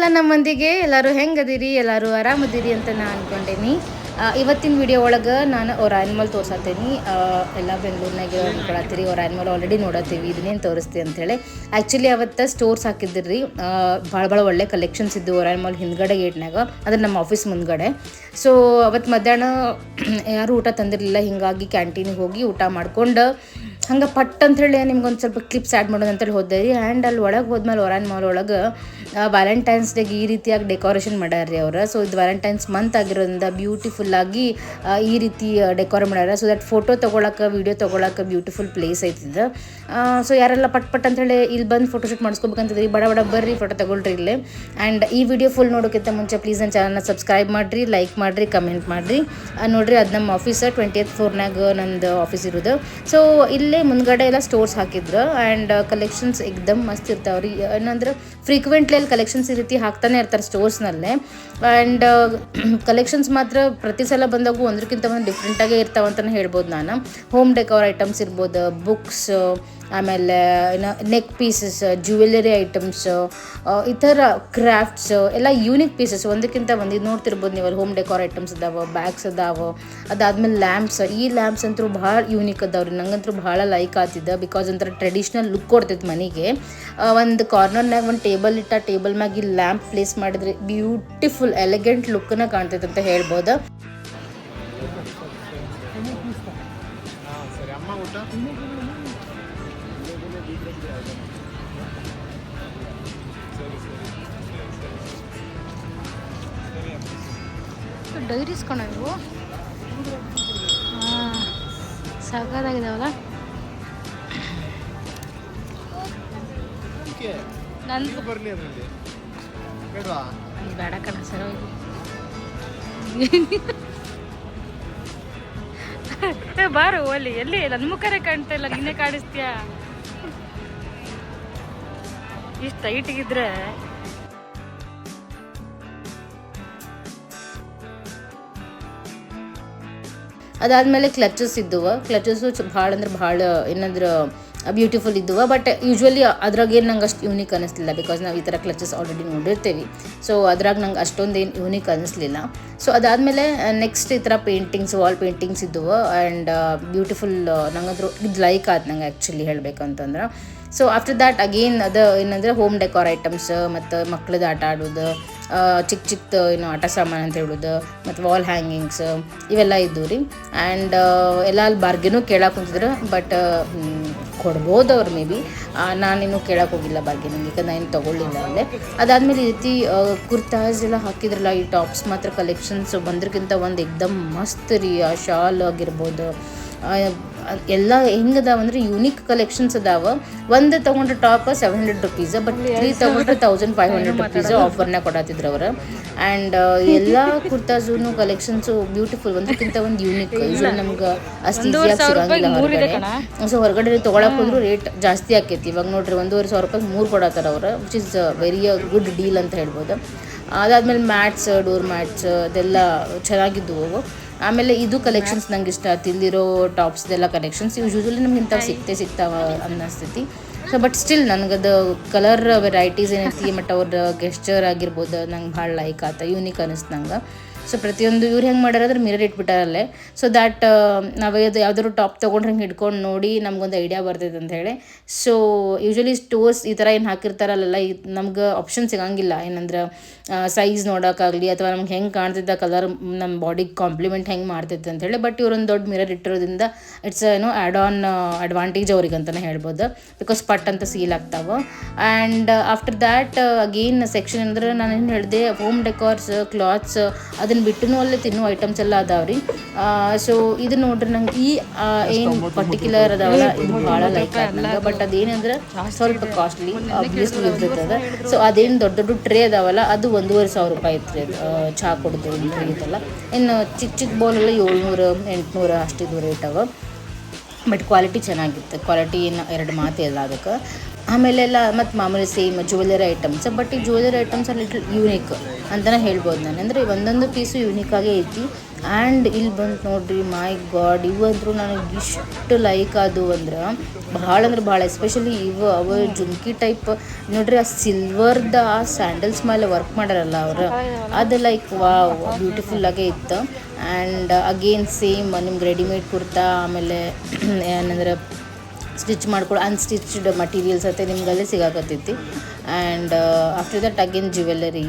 ಎಲ್ಲ ನಮ್ಮಂದಿಗೆ ಎಲ್ಲರೂ ಹೆಂಗದಿರಿ, ಎಲ್ಲರೂ ಆರಾಮದಿರಿ ಅಂತ ನಾನು ಅಂದ್ಕೊಂಡೇನಿ ಇವತ್ತಿನ ವಿಡಿಯೋ ಒಳಗೆ ನಾನು ಅವ್ರ ಮಾಲ್ ತೋರ್ಸತ್ತೀನಿ ಎಲ್ಲ ಬೆಂಗಳೂರಿನಾಗೆ ಅನ್ಕೊಳತ್ತೀರಿ, ಅವ್ರ ಮಾಲ್ ಆಲ್ರೆಡಿ ನೋಡತ್ತೀವಿ, ಇದನ್ನೇನು ತೋರಿಸ್ತೀವಿ ಅಂತೇಳಿ. ಆ್ಯಕ್ಚುಲಿ ಅವತ್ತು ಸ್ಟೋರ್ಸ್ ಹಾಕಿದ್ರಿ ಭಾಳ ಭಾಳ ಒಳ್ಳೆ ಕಲೆಕ್ಷನ್ಸ್ ಇದ್ದು ಅವ್ರ ಮಾಲ್ ಹಿಂದ್ಗಡೆ ಗೇಟ್ನಾಗ ಅದು ನಮ್ಮ ಆಫೀಸ್ ಮುಂದ್ಗಡೆ. ಸೊ ಅವತ್ತು ಮಧ್ಯಾಹ್ನ ಯಾರು ಊಟ ತಂದಿರಲಿಲ್ಲ. ಹಿಂಗಾಗಿ ಕ್ಯಾಂಟೀನಿಗೆ ಹೋಗಿ ಊಟ ಮಾಡ್ಕೊಂಡು ಹಂಗೆ ಪಟ್ ಹೇಳಿ ನಿಮ್ಗೊಂದು ಸ್ವಲ್ಪ ಕ್ಲಿಪ್ಸ್ ಆ್ಯಡ್ ಮಾಡೋದು ಅಂತೇಳಿ ರೀ ಆ್ಯಂಡ್ ಅಲ್ಲಿ ಒಳಗೆ ಹೋದ್ಮೇಲೆ ಒರಾನ್ ಮಾಲ್ ಒಳಗೆ ವ್ಯಾಲೆಂಟೈನ್ಸ್ ಡೇಗೆ ಈ ರೀತಿಯಾಗಿ ಡೆಕೋರೇಷನ್ ಮಾಡ್ಯಾರ ರೀ ಅವ್ರು. ಸೊ ಇದು ವ್ಯಾಲೆಂಟೈನ್ಸ್ ಮಂತ್ ಆಗಿರೋದ್ರಿಂದ ಬ್ಯೂಟಿಫುಲ್ಲಾಗಿ ಈ ರೀತಿ ಡೆಕೋರ್ ಮಾಡ್ಯಾರ. ಸೊ ದಟ್ ಫೋಟೋ ತೊಗೊಳಕ್ಕೆ ವೀಡಿಯೋ ತೊಗೊಳಕ್ಕೆ ಬ್ಯೂಟಿಫುಲ್ ಪ್ಲೇಸ್ ಐತಿದ್ದು ಸೊ ಯಾರೆಲ್ಲ ಪಟ್ ಪಟ್ ಅಂತೇಳಿ ಇಲ್ಲಿ ಬಂದು ಫೋಟೋಶೂಟ್ ಮಾಡಿಸ್ಕೋಬೇಕಂತಿದ್ರಿ, ಬಡ ಬಡ ಬರ್ರಿ ಫೋಟೋ ತಗೊಳ್ರಿ ಇಲ್ಲಿ. ಆ್ಯಂಡ್ ಈ ವಿಡಿಯೋ ಫುಲ್ ನೋಡೋಕ್ಕಿಂತ ಮುಂಚೆ ಪ್ಲೀಸ್ ನನ್ನ ಚಾನಲ್ನ ಸಬ್ಸ್ಕ್ರೈಬ್ ಮಾಡಿರಿ ಲೈಕ್ ಮಾಡಿರಿ ಕಮೆಂಟ್ ಮಾಡಿರಿ. ನೋಡಿರಿ ಅದು ನಮ್ಮ ಆಫೀಸ ಟ್ವೆಂಟಿ ಏತ್ ಫೋರ್ನಾಗ ನಂದು ಆಫೀಸ್ ಇರೋದು. ಸೊ ಇಲ್ಲೇ ಮುಂದ್ಗಡೆ ಎಲ್ಲ ಸ್ಟೋರ್ಸ್ ಹಾಕಿದ್ರು. ಆ್ಯಂಡ್ ಕಲೆಕ್ಷನ್ಸ್ ಎಕ್ದಮ್ ಮಸ್ತ್ ಇರ್ತಾವ್ರಿ. ಏನಂದ್ರೆ ಫ್ರೀಕ್ವೆಂಟ್ಲಿ ಕಲೆಕ್ಷನ್ಸ್ ಈ ರೀತಿ ಹಾಕ್ತಾನೆ ಇರ್ತಾರೆ ಸ್ಟೋರ್ಸ್ನಲ್ಲೇ ಆ್ಯಂಡ್ ಕಲೆಕ್ಷನ್ಸ್ ಮಾತ್ರ ಪ್ರತಿ ಸಲ ಬಂದಾಗೂ ಒಂದಕ್ಕಿಂತ ಒಂದು ಡಿಫ್ರೆಂಟಾಗೇ ಇರ್ತಾವಂತಲೇ ಹೇಳ್ಬೋದು ನಾನು. ಹೋಮ್ ಡೆಕೋರ್ ಐಟಮ್ಸ್ ಇರ್ಬೋದು ಬುಕ್ಸ್ ಆಮೇಲೆ ನೆಕ್ ಪೀಸಸ್ ಜ್ಯುವೆಲರಿ ಐಟಮ್ಸ್ ಈ ಥರ ಕ್ರಾಫ್ಟ್ಸ್ ಎಲ್ಲ ಯೂನಿಕ್ ಪೀಸಸ್ ಒಂದಕ್ಕಿಂತ ಒಂದು ಇದು ನೋಡ್ತಿರ್ಬೋದು ನೀವು ಹೋಮ್ ಡೆಕೋರ್ ಐಟಮ್ಸ್ ಅದಾವ ಬ್ಯಾಗ್ಸ್ ಅದಾವ. ಅದಾದ್ಮೇಲೆ ಲ್ಯಾಂಪ್ಸ್ ಈ ಲ್ಯಾಂಪ್ಸ್ ಅಂತೂ ಭಾಳ ಯೂನಿಕ್ ಅದಾವ್ರಿ ನಂಗಂತೂ ಭಾಳ ಲೈಕ್ ಆತಿದ್ದ ಬಿಕಾಸ್ ಒಂಥರ ಟ್ರೆಡಿಷ್ನಲ್ ಲುಕ್ ಕೊಡ್ತೈತೆ ಮನೆಗೆ. ಒಂದು ಕಾರ್ನರ್ನಾಗ ಒಂದು ಟೇಬಲ್ ಇಟ್ಟ ಟೇಬಲ್ ಮ್ಯಾಗ ಈ ಲ್ಯಾಂಪ್ ಪ್ಲೇಸ್ ಮಾಡಿದ್ರೆ ಬ್ಯೂಟಿಫುಲ್ ಎಲಿಗೆಂಟ್ ಲುಕ್ಕನ್ನ ಕಾಣ್ತೈತೆ ಅಂತ ಹೇಳ್ಬೋದು. ಸರಿ. ಅಮ್ಮ ಊಟ? ಡೈರೀಸ್ ಕಣ ಇವು? ಹಾಂ ಸಾಕಾಗಿದಾವಲ್ಲ ನಂದು ಬರಲಿ ಅದರಲ್ಲಿ. ಬೇಡವಾ? ಬೇಡ ಕಣ ಸರ್ ಬಾರು ಓಲಿ ಎಲ್ಲಿ? ನನ್ನ ಮುಖರೇ ಕಾಣ್ತಾ ಇಲ್ಲ ನೀನೇ ಕಾಣಿಸ್ತೀಯ? ಇಷ್ಟು ಟೈಟಿಗಿದ್ರೆ ಅದಾದಮೇಲೆ ಕ್ಲಚಸ್ ಇದ್ದುವ. ಕ್ಲಚಸ್ಸು ಭಾಳ ಅಂದ್ರೆ ಭಾಳ ಏನಂದ್ರೆ ಬ್ಯೂಟಿಫುಲ್ ಇದ್ದುವ. ಬಟ್ ಯೂಶ್ವಲಿ ಅದ್ರಾಗೇನು ನಂಗೆ ಅಷ್ಟು ಯೂನಿಕ್ ಅನ್ನಿಸ್ಲಿಲ್ಲ ಬಿಕಾಸ್ ನಾವು ಈ ಥರ ಕ್ಲಚಸ್ ಆಲ್ರೆಡಿ ನೋಡಿರ್ತೀವಿ. ಸೊ ಅದ್ರಾಗ ನಂಗೆ ಅಷ್ಟೊಂದು ಏನು ಯೂನಿಕ್ ಅನ್ನಿಸ್ಲಿಲ್ಲ ಸೊ ಅದಾದಮೇಲೆ ನೆಕ್ಸ್ಟ್ ಈ ಥರ ಪೇಂಟಿಂಗ್ಸ್ ವಾಲ್ ಪೇಂಟಿಂಗ್ಸ್ ಇದ್ದುವ. ಆ್ಯಂಡ್ ಬ್ಯೂಟಿಫುಲ್ ನಂಗಂದ್ರೂ ಇದು ಲೈಕ್ ಆಯ್ತು ನಂಗೆ ಆ್ಯಕ್ಚುಲಿ ಹೇಳಬೇಕಂತಂದ್ರೆ. ಸೊ ಆಫ್ಟರ್ ದ್ಯಾಟ್ ಅಗೇನ್ ಅದು ಏನಂದರೆ ಹೋಮ್ ಡೆಕೋರ್ ಐಟಮ್ಸ್ ಮತ್ತು ಮಕ್ಳದ್ದು ಆಟ ಆಡೋದು ಚಿಕ್ಕ ಚಿಕ್ಕ ಚಿಕ್ಕದು ಏನು, ಆಟ ಸಾಮಾನು ಅಂತ ಹೇಳೋದು, ಮತ್ತು ವಾಲ್ ಹ್ಯಾಂಗಿಂಗ್ಸ್ ಇವೆಲ್ಲ ಇದ್ದವು ರೀ. ಆ್ಯಂಡ್ ಎಲ್ಲ ಅಲ್ಲಿ ಬಾರ್ಗೆನೂ ಕೇಳಕ್ಕೆ ಕುಂತಿದ್ರು ಬಟ್ ಕೊಡ್ಬೋದು ಅವ್ರು ಮೇ ಬಿ. ನಾನೇನು ಕೇಳಕ್ಕೆ ಹೋಗಿಲ್ಲ ಬಾರ್ಗೇನಿಂಗ್ ಯಾಕಂದ್ರೆ ನಾನು ತೊಗೊಳ್ಳಿಲ್ಲ ಅಲ್ಲೇ ಅದಾದಮೇಲೆ ಈ ರೀತಿ ಕುರ್ತಾಸ್ ಎಲ್ಲ ಹಾಕಿದ್ರಲ್ಲ, ಈ ಟಾಪ್ಸ್ ಮಾತ್ರ ಕಲೆಕ್ಷನ್ಸ್ ಬಂದ್ರಕ್ಕಿಂತ ಒಂದು ಎಕ್ದಮ್ ಮಸ್ತ್ ರೀ, ಆ, ಶಾಲ್ ಆಗಿರ್ಬೋದು ಎಲ್ಲ ಹೆಂಗದಾವ ಅಂದ್ರೆ ಯೂನಿಕ್ ಕಲೆಕ್ಷನ್ಸ್ ಅದಾವ. ಒಂದು ತಗೊಂಡ್ರೆ top seven hundred rupees but three ತಗೊಂಡ್ರೆ ತೌಸಂಡ್ ಫೈವ್ ಹಂಡ್ರೆಡ್ ರುಪೀಸ್ ಆಫರ್ನ ಕೊಡತ್ತಿದ್ರು ಅವರು. ಆ್ಯಂಡ್ ಎಲ್ಲ ಕುರ್ತಾಸೂನು ಕಲೆಕ್ಷನ್ಸು ಬ್ಯೂಟಿಫುಲ್ ಒಂದಕ್ಕಿಂತ ಒಂದು ಯೂನಿಕ್ ಯೂಶ್ವಲಿ ನಮ್ಗೆ ಅಷ್ಟು ಈಸಿಯಾಗಿ ಸಿಗಂಗಿಲ್ಲ ಹೊರಗಡೆ. ಸೊ ಹೊರಗಡೆ ತೊಗೊಳಕ್ ಹೋದ್ರು ರೇಟ್ ಜಾಸ್ತಿ ಆಕೈತಿ. ಇವಾಗ ನೋಡ್ರಿ ಒಂದೂವರೆ ಸಾವಿರ ರೂಪಾಯಿ ಮೂರು ಕೊಡತ್ತಾರ ಅವರು which is very good deal ಅಂತ ಹೇಳ್ಬೋದು. ಅದಾದ್ಮೇಲೆ ಮ್ಯಾಟ್ಸ್, ಡೋರ್ ಮ್ಯಾಟ್ಸ್, ಅದೆಲ್ಲ ಚೆನ್ನಾಗಿದ್ದವು ಆಮೇಲೆ ಇದು ಕಲೆಕ್ಷನ್ಸ್ ನಂಗೆ ಇಷ್ಟ. ಇಲ್ಲಿರೋ ಟಾಪ್ಸ್ದೆಲ್ಲ ಕಲೆಕ್ಷನ್ಸ್ ಯೂಶ್ವಲಿ ನಮ್ಗೆ ಇಂಥವು ಸಿಗ್ತೇ ಸಿಗ್ತಾವ ಅನ್ನಿಸ್ತೈತಿ. ಸೊ ಬಟ್ ಸ್ಟಿಲ್ ನನಗದು ಕಲರ್ ವೆರೈಟೀಸ್ ಏನೈತಿ ಮತ್ತು ಅವ್ರ ಗೆಸ್ಚರ್ ಆಗಿರ್ಬೋದು, ನಂಗೆ ಭಾಳ ಲೈಕ್ ಆತ ಯೂನಿಕ್ ಅನ್ನಿಸ್ತು ನಂಗೆ. ಸೊ ಪ್ರತಿಯೊಂದು ಇವ್ರು ಹೆಂಗೆ ಮಾಡ್ಯಾರ ಅಂದ್ರೆ ಮಿರರ್ ಇಟ್ಬಿಟ್ಟಾರಲ್ಲೇ ಸೊ ದ್ಯಾಟ್ ನಾವು ಅದು ಯಾವ್ದಾದ್ರು ಟಾಪ್ ತೊಗೊಂಡ್ರೆ ಹಿಂಗೆ ಹಿಡ್ಕೊಂಡು ನೋಡಿ ನಮ್ಗೊಂದು ಐಡಿಯಾ ಬರ್ತೈತೆ ಅಂತ ಹೇಳಿ. ಸೊ ಯೂಶ್ವಲಿ ಸ್ಟೋರ್ಸ್ ಈ ಥರ ಏನು ಹಾಕಿರ್ತಾರಲ್ಲ ಈ ನಮ್ಗೆ ಆಪ್ಷನ್ ಸಿಗಂಗಿಲ್ಲ. ಏನಂದ್ರೆ ಸೈಜ್ ನೋಡೋಕ್ಕಾಗಲಿ ಅಥವಾ ನಮ್ಗೆ ಹೆಂಗೆ ಕಾಣ್ತಿದ್ದ ಕಲರ್ ನಮ್ಮ ಬಾಡಿಗೆ ಕಾಂಪ್ಲಿಮೆಂಟ್ ಹೆಂಗೆ ಮಾಡ್ತೈತೆ ಅಂತ ಹೇಳಿ. ಬಟ್ ಇವ್ರೊಂದು ದೊಡ್ಡ ಮಿರರ್ ಇಟ್ಟಿರೋದ್ರಿಂದ ಇಟ್ಸ್ ಏನೋ ಆ್ಯಡ್ ಆನ್ ಅಡ್ವಾಂಟೇಜ್ ಅವ್ರಿಗೆ ಅಂತಲೇ ಹೇಳ್ಬೋದು. ಬಿಕಾಸ್ ಪಟ್ ಅಂತ ಸೀಲ್ ಆಗ್ತಾವೆ. And after that again section ಅಂದ್ರೆ ನಾನು ಏನು ಹೇಳಿದೆ ಹೋಮ್ ಡೆಕೋರ್ಸ್ ಕ್ಲಾತ್ಸ್ ಅದನ್ನು ಬಿಟ್ಟು ಅಲ್ಲೇ ತಿನ್ನೋ ಐಟಮ್ಸ್ ಎಲ್ಲ ಅದಾವ್ರಿ. ಸೊ ಇದು ನೋಡ್ರಿ ನಂಗೆ ಈ ಏನು ಪರ್ಟಿಕ್ಯುಲರ್ ಅದಾವಲ್ಲ ಇದು ಭಾಳ ಲೈಕ್ ಬಟ್ ಅದೇನಂದ್ರೆ ಸ್ವಲ್ಪ ಕಾಸ್ಟ್ಲಿ ಆಬ್ವಿಯಸ್ಲಿ ಇರ್ತದೆ ಸೊ ಅದೇನು ದೊಡ್ಡ ದೊಡ್ಡ ಟ್ರೇ ಅದಾವಲ್ಲ, ಅದು ಒಂದೂವರೆ ಸಾವಿರ ರೂಪಾಯಿ ಐತ್ರಿ ಅದು. ಚಹಾ ಕೊಡೋದು ಇದೆಲ್ಲ ಇನ್ನು ಚಿಕ್ಕ ಚಿಕ್ಕ ಬೌಲೆಲ್ಲ ಏಳ್ನೂರು, ಎಂಟುನೂರು ಅಷ್ಟಿದು ರೇಟ್ ಅವ. ಬಟ್ ಕ್ವಾಲಿಟಿ ಚೆನ್ನಾಗಿತ್ತು. ಕ್ವಾಲಿಟಿ ಏನು ಎರಡು ಮಾತು ಇಲ್ಲ ಅದಕ್ಕೆ. ಆಮೇಲೆ ಎಲ್ಲ ಮತ್ತು ಮಾಮೂಲಿ ಸೇಮ್ ಜ್ಯುವೆಲರಿ ಐಟಮ್ಸ್ ಬಟ್ ಈ ಜ್ಯುವೆಲರಿ ಐಟಮ್ಸ್ ಲಿಟ್ಲ್ ಯೂನಿಕ್ ಅಂತಲೇ ಹೇಳ್ಬೋದು ನಾನು. ಅಂದರೆ ಒಂದೊಂದು ಪೀಸು ಯೂನಿಕ್ ಆಗೇ ಐತಿ. ಆ್ಯಂಡ್ ಇಲ್ಲಿ ಬಂತು ನೋಡ್ರಿ ಮೈ ಗಾಡ್ ಇವು ಅಂದ್ರು ನನಗೆ ಇಷ್ಟು ಲೈಕ್ ಅದು ಅಂದ್ರೆ, ಭಾಳ ಅಂದ್ರೆ ಭಾಳ ಎಸ್ಪೆಷಲಿ ಇವು ಅವ ಜುಮ್ಕಿ ಟೈಪ್ ನೋಡ್ರಿ, ಆ ಸಿಲ್ವರ್ದ ಆ ಸ್ಯಾಂಡಲ್ಸ್ ಮೇಲೆ ವರ್ಕ್ ಮಾಡ್ಯಾರಲ್ಲ ಅವರು. ಅದು ಲೈಕ್ ವಾ ಬ್ಯೂಟಿಫುಲ್ ಆಗೇ ಇತ್ತು. ಆ್ಯಂಡ್ ಅಗೇನ್ ಸೇಮ್ ನಿಮ್ಗೆ ರೆಡಿಮೇಡ್ ಕುರ್ತಾ, ಆಮೇಲೆ, ಏನಂದ್ರೆ ಸ್ಟಿಚ್ ಮಾಡ್ಕೊಳ್ಳೋ ಅನ್ಸ್ಟಿಚ್ಡ್ ಮಟೀರಿಯಲ್ಸ್ ಅಂತ ನಿಮಗಲ್ಲೇ ಸಿಗಾಕತ್ತೈತಿ. And after that again jewellery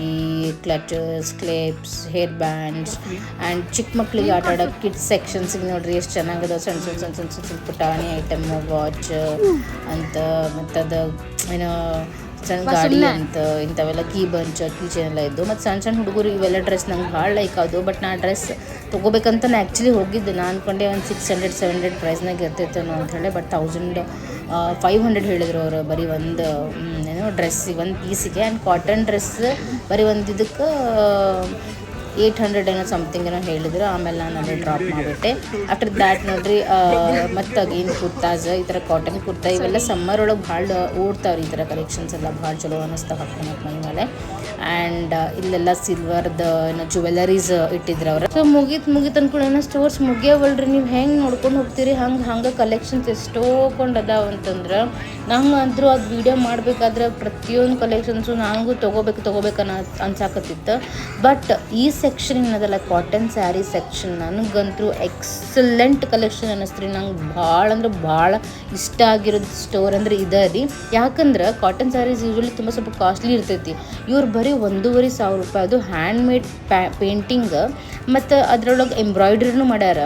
clutches clasps hair bands and ಚಿಕ್ಕ ಮಕ್ಕಳಿಗೆ ಆಟ ಆಡೋ ಕಿಡ್ಸ್ ಸೆಕ್ಷನ್ಸಿಗೆ ನೋಡ್ರಿ ಎಷ್ಟು ಚೆನ್ನಾಗದ ಸಣ್ಣ ಸಣ್ಣ ಸಣ್ಣ ಸಣ್ಣ ಸಣ್ಣ ಪುಟಾಣಿ ಐಟಮ್ ವಾಚ್ ಅಂತ ಮತ್ತು ಅದು ಏನೋ ಸಣ್ಣ ಗಾಡಿ ಅಂತ ಇಂಥವೆಲ್ಲ ಕೀ ಬಂಚ್ ಕೀ ಚೈನ್ ಎಲ್ಲ ಇದ್ದು. ಮತ್ತು ಸಣ್ಣ ಸಣ್ಣ ಹುಡುಗರು ಇವೆಲ್ಲ ಡ್ರೆಸ್ ನಂಗೆ ಭಾಳ ಲೈಕ್ ಆದವು ಬಟ್ ನಾ ಡ್ರೆಸ್ ತೊಗೋಬೇಕಂತ ನಾನು ಆ್ಯಕ್ಚುಲಿ ಹೋಗಿದ್ದೆ. ನಾನು ಅನ್ಕೊಂಡೆ ಒಂದು ಸಿಕ್ಸ್ ಹಂಡ್ರೆಡ್ ಸೆವೆನ್ ಹಂಡ್ರೆಡ್ ಪ್ರೈಸ್ನಾಗ ಇರ್ತೈತೇನೋ ಅಂತ ಹೇಳಿ. ಬಟ್ ತೌಸಂಡ್ ಫೈವ್ ಹಂಡ್ರೆಡ್ ಹೇಳಿದ್ರು ಅವರು ಬರೀ ಒಂದು ಏನೋ ಡ್ರೆಸ್ಸಿಗೆ ಒಂದು ಪೀಸಿಗೆ ಆ್ಯಂಡ್ ಕಾಟನ್ ಡ್ರೆಸ್ ಬರೀ ಒಂದು ಇದಕ್ಕೆ ಏಯ್ಟ್ ಹಂಡ್ರೆಡ್ ಏನೋ ಸಮಥಿಂಗ್ ಏನೋ ಹೇಳಿದ್ರು, ಆಮೇಲೆ ನಾನು ಅದನ್ನು ಡ್ರಾಪ್ ಮಾಡಿಬಿಟ್ಟೆ. ಆಫ್ಟರ್ ದ್ಯಾಟ್ ನೋಡ್ರಿ ಮತ್ತು ಅಗೇನ್ ಕುರ್ತಾಸ್, ಈ ಥರ ಕಾಟನ್ ಕುರ್ತಾ, ಇವೆಲ್ಲ ಸಮ್ಮರ್ ಒಳಗೆ ಭಾಳ ಓಡ್ತಾವ್ರಿ ಈ ಥರ ಕಲೆಕ್ಷನ್ಸ್ ಎಲ್ಲ, ಭಾಳ ಚಲೋ ಅನ್ನಿಸ್ತಾವ ಹಾಕ್ಕೊಳಕ್ಕೆ ಮೈ ಮೇಲೆ ಆ್ಯಂಡ್ ಇಲ್ಲೆಲ್ಲ ಸಿಲ್ವರ್ದ ಏನೋ ಜುವೆಲರೀಸ್ ಇಟ್ಟಿದ್ರು ಅವ್ರು. ಸೊ ಮುಗೀತು ಮುಗೀತು ಅನ್ಕೊಂಡು ಏನೋ ಸ್ಟೋರ್ಸ್ ಮುಗಿಯವಲ್ರಿ, ನೀವು ಹೆಂಗೆ ನೋಡ್ಕೊಂಡು ಹೋಗ್ತೀರಿ, ಹಂಗೆ ಹಂಗೆ ಕಲೆಕ್ಷನ್ಸ್ ಎಷ್ಟೋ ಅದಾವ ಅಂತಂದ್ರೆ, ನಂಗೆ ಅಂದರೂ ಅದು ವಿಡಿಯೋ ಮಾಡಬೇಕಾದ್ರೆ ಪ್ರತಿಯೊಂದು ಕಲೆಕ್ಷನ್ಸು ನನಗೂ ತೊಗೋಬೇಕು ತೊಗೋಬೇಕನ್ನ ಅನ್ಸಾಕತ್ತಿತ್ತು. ಬಟ್ ಈ ಸೆಕ್ಷನ್ ಏನದಲ್ಲ ಕಾಟನ್ ಸ್ಯಾರಿ ಸೆಕ್ಷನ್ ನನಗಂತೂ ಎಕ್ಸಲೆಂಟ್ ಕಲೆಕ್ಷನ್ ಅನ್ನಿಸ್ತ್ರಿ. ನಂಗೆ ಭಾಳ ಅಂದ್ರೆ ಭಾಳ ಇಷ್ಟ ಆಗಿರೋದು ಸ್ಟೋರ್ ಅಂದ್ರೆ ಇದೇ ರೀ. ಯಾಕಂದ್ರೆ ಕಾಟನ್ ಸ್ಯಾರೀಸ್ ಯೂಶ್ವಲಿ ತುಂಬ ಸ್ವಲ್ಪ ಕಾಸ್ಟ್ಲಿ ಇರ್ತೈತಿ. ಇವ್ರು ಬರೀ ಒಂದೂವರೆ ಸಾವಿರ ರೂಪಾಯಿ. ಅದು ಹ್ಯಾಂಡ್ ಮೇಡ್ ಪ್ಯಾ ಪೇಂಟಿಂಗ್ ಮತ್ತು ಅದರೊಳಗೆ ಎಂಬ್ರಾಯ್ಡ್ರಿನೂ ಮಾಡ್ಯಾರ.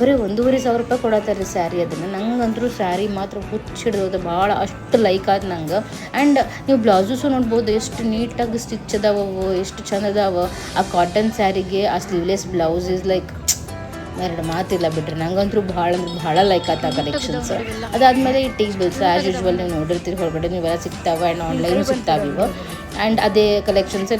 ಬರೀ ಒಂದೂವರೆ ಸಾವಿರ ರೂಪಾಯಿ ಕೊಡತ್ತಾರ ಸ್ಯಾರಿ ಅದನ್ನು. ನಂಗಂತೂ ಸ್ಯಾರಿ ಮಾತ್ರ ಹುಚ್ಚಿಡ್ದು ಭಾಳ ಅಷ್ಟು ಲೈಕ್ ಆದ ನಂಗೆ. ಆ್ಯಂಡ್ ನೀವು ಬ್ಲೌಸಸ್ಸು ನೋಡ್ಬೋದು ಎಷ್ಟು ನೀಟಾಗಿ ಸ್ಟಿಚ್ ಅದಾವ ಅವು ಎಷ್ಟು ಚಂದ ಅದಾವ. ಆ ಕಾಟನ್ ಸ್ಯಾರಿಗೆ ಆ ಸ್ಲೀವ್ಲೆಸ್ ಬ್ಲೌಸ್ ಇಸ್ ಲೈಕ್ ಎರಡು ಮಾತಿಲ್ಲ ಬಿಡ್ರಿ. ನಂಗಂತೂ ಭಾಳ ಅಂದ್ರೆ ಭಾಳ ಲೈಕ್ ಆತ ಕಲೆಕ್ಷನ್ಸ್ ಅದಾದಮೇಲೆ ಈ ಟೇಬಲ್ಸ್ ಆಸ್ ಯೂಶ್ವಲ್ ನೀವು ನೋಡಿರ್ತೀರಿ ಹೊರಗಡೆ ನೀವೆಲ್ಲ ಸಿಗ್ತಾವೆ ಆ್ಯಂಡ್ ಆನ್ಲೈನು ಸಿಗ್ತಾವೆ ಇವು ಆ್ಯಂಡ್ ಅದೇ ಕಲೆಕ್ಷನ್ಸ್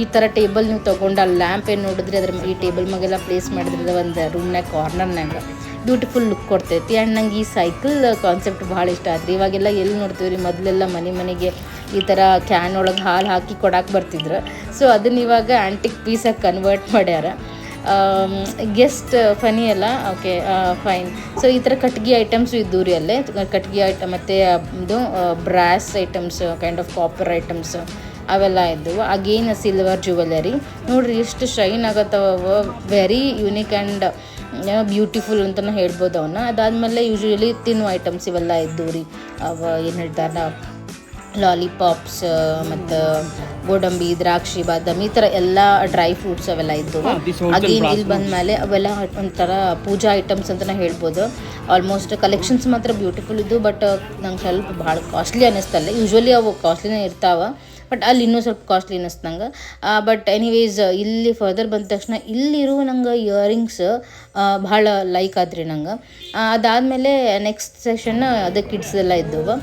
ಈ ಥರ ಟೇಬಲ್ ನೀವು ತೊಗೊಂಡು ಆ ಲ್ಯಾಂಪ್ ಏನು ನೋಡಿದ್ರೆ ಅದ್ರ ಈ ಟೇಬಲ್ ಮಗೆಲ್ಲ ಪ್ಲೇಸ್ ಮಾಡಿದ್ರೆ ಒಂದು ರೂಮ್ನಾಗ ಕಾರ್ನರ್ನಾಗ ಬ್ಯೂಟಿಫುಲ್ ಲುಕ್ ಕೊಡ್ತೈತಿ. ಆ್ಯಂಡ್ ನಂಗೆ ಈ ಸೈಕಲ್ ಕಾನ್ಸೆಪ್ಟ್ ಭಾಳ ಇಷ್ಟ ಆದ್ರಿ ಇವಾಗೆಲ್ಲ ಎಲ್ಲಿ ನೋಡ್ತೀವಿ ರೀ ಮೊದಲೆಲ್ಲ ಮನೆ ಮನೆಗೆ ಈ ಥರ ಕ್ಯಾನ್ ಒಳಗೆ ಹಾಲು ಹಾಕಿ ಕೊಡಕ್ಕೆ ಬರ್ತಿದ್ರು. ಸೊ ಅದನ್ನ ಇವಾಗ ಆ್ಯಂಟಿಕ್ ಪೀಸಾಗಿ ಕನ್ವರ್ಟ್ ಮಾಡ್ಯಾರ. ಗೆಸ್ಟ್ ಫನಿ ಅಲ್ಲ? ಓಕೆ ಫೈನ್ ಸೊ ಈ ಥರ ಕಟ್ಗೆ ಐಟಮ್ಸು ಇದ್ದು ರೀ ಅಲ್ಲೇ. ಕಟ್ಗೆ ಐಟಮ್ ಮತ್ತು ಇದು brass items kind of copper items ಅವೆಲ್ಲ ಇದ್ದವು. ಅಗೇನ್ ಸಿಲ್ವರ್ ಜ್ಯುವೆಲರಿ ನೋಡ್ರಿ, ಎಷ್ಟು ಶೈನ್ ಆಗತ್ತವ ವೆರಿ ಯುನೀಕ್ ಆ್ಯಂಡ್ ಬ್ಯೂಟಿಫುಲ್ ಅಂತಲೂ ಹೇಳ್ಬೋದು ಅವನ್ನ ಅದಾದಮೇಲೆ ಯೂಶ್ವಲಿ ತಿನ್ನುವ ಐಟಮ್ಸ್ ಇವೆಲ್ಲ ಇದ್ದವು ರೀ. ಅವ, ಏನು ಹೇಳ್ತಾರಲ್ಲ? ಲಾಲಿಪಾಪ್ಸ್ ಮತ್ತು ಗೋಡಂಬಿ ದ್ರಾಕ್ಷಿ ಬಾದಾಮಿ ಈ ಥರ ಎಲ್ಲ ಡ್ರೈ ಫ್ರೂಟ್ಸ್ ಅವೆಲ್ಲ ಇದ್ದವು ಅಗೇನ್ ಇಲ್ಲಿ ಬಂದಮೇಲೆ ಅವೆಲ್ಲ ಒಂಥರ ಪೂಜಾ ಐಟಮ್ಸ್ ಅಂತ ಹೇಳ್ಬೋದು. ಆಲ್ಮೋಸ್ಟ್ ಕಲೆಕ್ಷನ್ಸ್ ಮಾತ್ರ ಬ್ಯೂಟಿಫುಲ್ ಇದ್ದು ಬಟ್ ನಂಗೆ ಸ್ವಲ್ಪ ಭಾಳ ಕಾಸ್ಟ್ಲಿ ಅನ್ನಿಸ್ತಲ್ಲ ಯೂಶ್ವಲಿ ಅವು ಕಾಸ್ಟ್ಲಿನೇ ಇರ್ತಾವೆ ಬಟ್ ಅಲ್ಲಿ ಇನ್ನೂ ಸ್ವಲ್ಪ ಕಾಸ್ಟ್ಲಿ ಅನ್ನಿಸ್ತು ನಂಗೆ ಬಟ್ ಎನಿವೇಸ್ ಇಲ್ಲಿ ಫರ್ದರ್ ಬಂದ ತಕ್ಷಣ ಇಲ್ಲಿರುವ ನಂಗೆ ಇಯರಿಂಗ್ಸ್ ಭಾಳ ಲೈಕ್ ಆದ್ರಿ ನಂಗೆ. ಅದಾದಮೇಲೆ ನೆಕ್ಸ್ಟ್ ಸೆಷನ್ ಅದಕ್ಕೆ ಕಿಡ್ಸ್ ಎಲ್ಲ ಇದ್ದವು.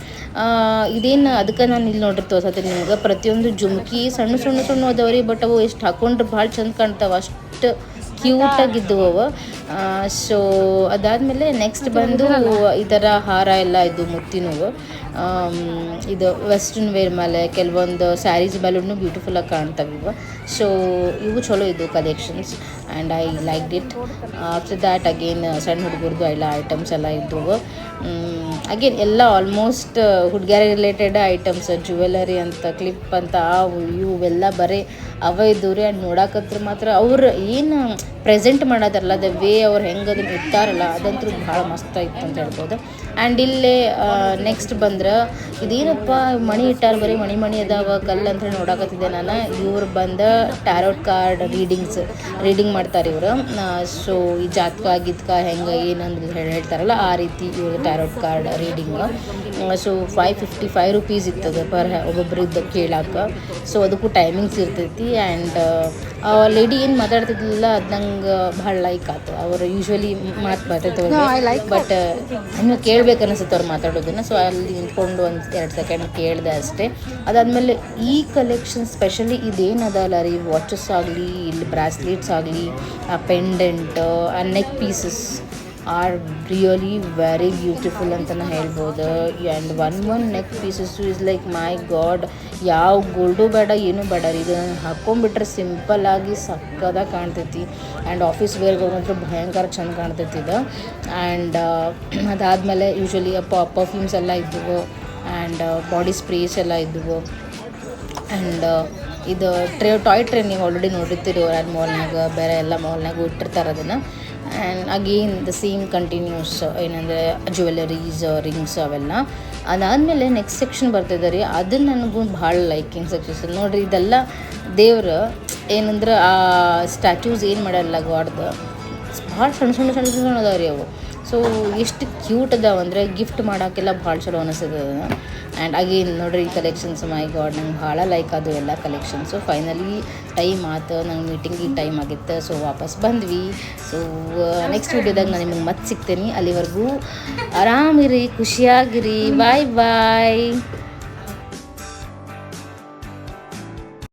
ಇದೇನು ಅದಕ್ಕೆ ನಾನು ಇಲ್ಲಿ ನೋಡ್ರಿ ತೋರ್ಸತ್ತೀನಿ ನಿಮ್ಗೆ. ಪ್ರತಿಯೊಂದು ಜುಮ್ಕಿ ಸಣ್ಣ ಸಣ್ಣ ಸಣ್ಣ ಅದಾವ್ರಿ ಬಟ್ ಅವು ಎಷ್ಟು ಹಾಕೊಂಡ್ರೆ ಭಾಳ ಚಂದ ಕಾಣ್ತಾವ. ಅಷ್ಟು ಕ್ಯೂಟಾಗಿದ್ದವು ಅವ. ಸೊ ಅದಾದಮೇಲೆ ನೆಕ್ಸ್ಟ್ ಬಂದು ಈ ಥರ ಹಾರ ಎಲ್ಲ ಇದು ಮುತ್ತಿನವು. ಇದು ವೆಸ್ಟರ್ನ್ ವೇರ್ ಮೇಲೆ ಕೆಲವೊಂದು ಸ್ಯಾರೀಸ್ ಮೇಲೂ ಬ್ಯೂಟಿಫುಲ್ಲಾಗಿ ಕಾಣ್ತವೆ ಇವು. ಸೊ ಇವು ಚಲೋ ಇದ್ದವು collections and I like it after that again ಸಣ್ಣ ಹುಡುಗರದು ಎಲ್ಲ ಐಟಮ್ಸ್ ಎಲ್ಲ ಇದ್ದವು ಅಗೇನ್ ಎಲ್ಲ ಆಲ್ಮೋಸ್ಟ್ ಹುಡುಗಿಯರ ರಿಲೇಟೆಡ್ ಐಟಮ್ಸ್ ಜ್ಯುವೆಲರಿ ಅಂತ ಕ್ಲಿಪ್ ಅಂತ, ಅವು ಇವೆಲ್ಲ ಬರೀ ಅವ ಇದ್ದವು ರೀ ಆ್ಯಂಡ್ ನೋಡಕತ್ರ ಮಾತ್ರ ಅವ್ರು ಏನು ಪ್ರೆಸೆಂಟ್ ಮಾಡೋದಾರಲ್ಲ ದ ವೇ ಅವ್ರು ಹೆಂಗೆ ಅದನ್ನು ಇರ್ತಾರಲ್ಲ ಅದಂತೂ ಭಾಳ ಮಸ್ತ್ ಇತ್ತು ಅಂತ ಹೇಳ್ಬೋದು. ಆ್ಯಂಡ್ ಇಲ್ಲೇ ನೆಕ್ಸ್ಟ್ ಬಂದ್ರೆ ಇದೇನಪ್ಪ ಮಣಿ ಇಟ್ಟಾರ ಬರೀ ಮಣಿ ಮಣಿ ಅದಾವ ಕಲ್ಲು ಅಂತ ಹೇಳಿ ನೋಡಕತ್ತಿದ್ದೆ ನಾನು. ಇವ್ರು ಬಂದ ಟ್ಯಾರೋಟ್ ಕಾರ್ಡ್ ರೀಡಿಂಗ್ಸ್ ರೀಡಿಂಗ್ ಮಾಡ್ತಾರೆ ಇವರು. ಸೊ ಈ ಜಾತಕ ಗಿತ್ಕ ಹೆಂಗೆ ಏನಂದ್ರೆ ಹೇಳಿ ಹೇಳ್ತಾರಲ್ಲ ಆ ರೀತಿ ಇವ್ರದ್ದು tarot card reading so five fifty five rupees ಇರ್ತದೆ ಪರ್ ಒಬ್ಬೊಬ್ಬರಿದ್ದು ಕೇಳಾಕ. ಸೊ ಅದಕ್ಕೂ ಟೈಮಿಂಗ್ಸ್ ಇರ್ತೈತಿ ಆ್ಯಂಡ್ ಲೇಡಿ ಏನು ಮಾತಾಡ್ತಿದ್ದಿಲ್ಲ ಅದು ನಂಗೆ ಭಾಳ ಲೈಕ್ ಆಯ್ತು ಅವರು ಯೂಶ್ವಲಿ ಮಾತು ಬರ್ತೈತೆ ಬಟ್ ಇನ್ನು ಕೇಳ್ಬೇಕು ಅನಿಸುತ್ತೆ ಅವ್ರು ಮಾತಾಡೋದನ್ನ. ಸೊ ಅಲ್ಲಿ ನಿಂತ್ಕೊಂಡು ಒಂದು ಎರಡು ಸೆಕೆಂಡ್ ಕೇಳಿದೆ ಅಷ್ಟೇ. ಅದಾದಮೇಲೆ ಈ ಕಲೆಕ್ಷನ್ ಸ್ಪೆಷಲಿ ಇದೇನದಲ್ಲ ರೀ? ವಾಚಸ್ ಆಗಲಿ, ಇಲ್ಲಿ ಬ್ರಾಸ್ಲೆಟ್ಸ್ ಆಗಲಿ, ಆ ಪೆಂಡೆಂಟ್ ಆ neck pieces are really very beautiful ಅಂತಲೇ ಹೇಳ್ಬೋದು. And one one neck pieces is like my god ಯಾವ ಗೋಲ್ಡು ಬೇಡ, ಏನೂ ಬೇಡ ರೀ. ಇದು ಹಾಕ್ಕೊಂಬಿಟ್ರೆ ಸಿಂಪಲ್ಲಾಗಿ ಸಕ್ಕದಾಗಿ ಕಾಣ್ತೈತಿ. ಆ್ಯಂಡ್ ಆಫೀಸ್ ವೇರ್ಗೆ ಹೋಗಂದ್ರೆ ಭಯಂಕರ ಚಂದ ಕಾಣ್ತೈತಿ ಇದು. ಆ್ಯಂಡ್ ಅದಾದಮೇಲೆ ಯೂಶ್ವಲಿ ಪರ್ಫ್ಯೂಮ್ಸ್ ಎಲ್ಲ ಇದ್ದವು ಆ್ಯಂಡ್ ಬಾಡಿ ಸ್ಪ್ರೇಸ್ ಎಲ್ಲ ಇದ್ದವು ಆ್ಯಂಡ್ ಇದು ಟ್ರೇ, ಟಾಯ್ ಟ್ರೈನ್ ನೀವು ಆಲ್ರೆಡಿ ನೋಡಿರ್ತೀರಿ ಓರಾನ್ ಮಾಲ್ನಾಗ ಬೇರೆ ಎಲ್ಲ ಮಾಲ್ನಾಗ ಇಟ್ಟಿರ್ತಾರೆ ಅದನ್ನು and again the same continues ಏನಂದರೆ ಜ್ಯುವೆಲರೀಸ್ ರಿಂಗ್ಸ್ ಅವೆಲ್ಲ. ಅದಾದಮೇಲೆ ನೆಕ್ಸ್ಟ್ ಸೆಕ್ಷನ್ ಬರ್ತಿದೆ ರೀ, ಅದು ನನಗೂ ಭಾಳ ಲೈಕಿಂಗ್ ಸೆಕ್ಷನ್ ನೋಡಿರಿ, ಇದೆಲ್ಲ ದೇವ್ರು ಏನಂದ್ರೆ ಆ ಸ್ಟ್ಯಾಚ್ಯೂಸ್ ಏನು ಮಾಡಲ್ಲ ಗಾಡ್ದು. ಭಾಳ ಸಣ್ಣ ಸಣ್ಣ ಸಣ್ಣ ಸಣ್ಣ ಅದಾವ ರೀ ಅವು. ಸೊ ಎಷ್ಟು ಕ್ಯೂಟ್ ಅದಾವ ಅಂದರೆ ಗಿಫ್ಟ್ ಮಾಡೋಕ್ಕೆಲ್ಲ ಭಾಳ ಚಲೋ ಅನಿಸ್ತದ ಆ್ಯಂಡ್ ಆಗಿ ನೋಡ್ರಿ ಈ ಕಲೆಕ್ಷನ್ಸ್ ಮೈ ಗಾಡ್ ನಂಗೆ ಭಾಳ ಲೈಕ್ ಅದು ಎಲ್ಲ ಕಲೆಕ್ಷನ್ಸು ಫೈನಲಿ ಟೈಮ್ ಆತು. ನಂಗೆ ಮೀಟಿಂಗಿಗೆ ಟೈಮ್ ಆಗಿತ್ತು. ಸೊ ವಾಪಸ್ ಬಂದ್ವಿ. ಸೊ ನೆಕ್ಸ್ಟ್ ವೀಡಿಯೋದಾಗ ನಾನು ನಿಮಗೆ ಮತ್ತೆ ಸಿಗ್ತೀನಿ. ಅಲ್ಲಿವರೆಗೂ ಆರಾಮಿರಿ ಖುಷಿಯಾಗಿರಿ. ಬಾಯ್ ಬಾಯ್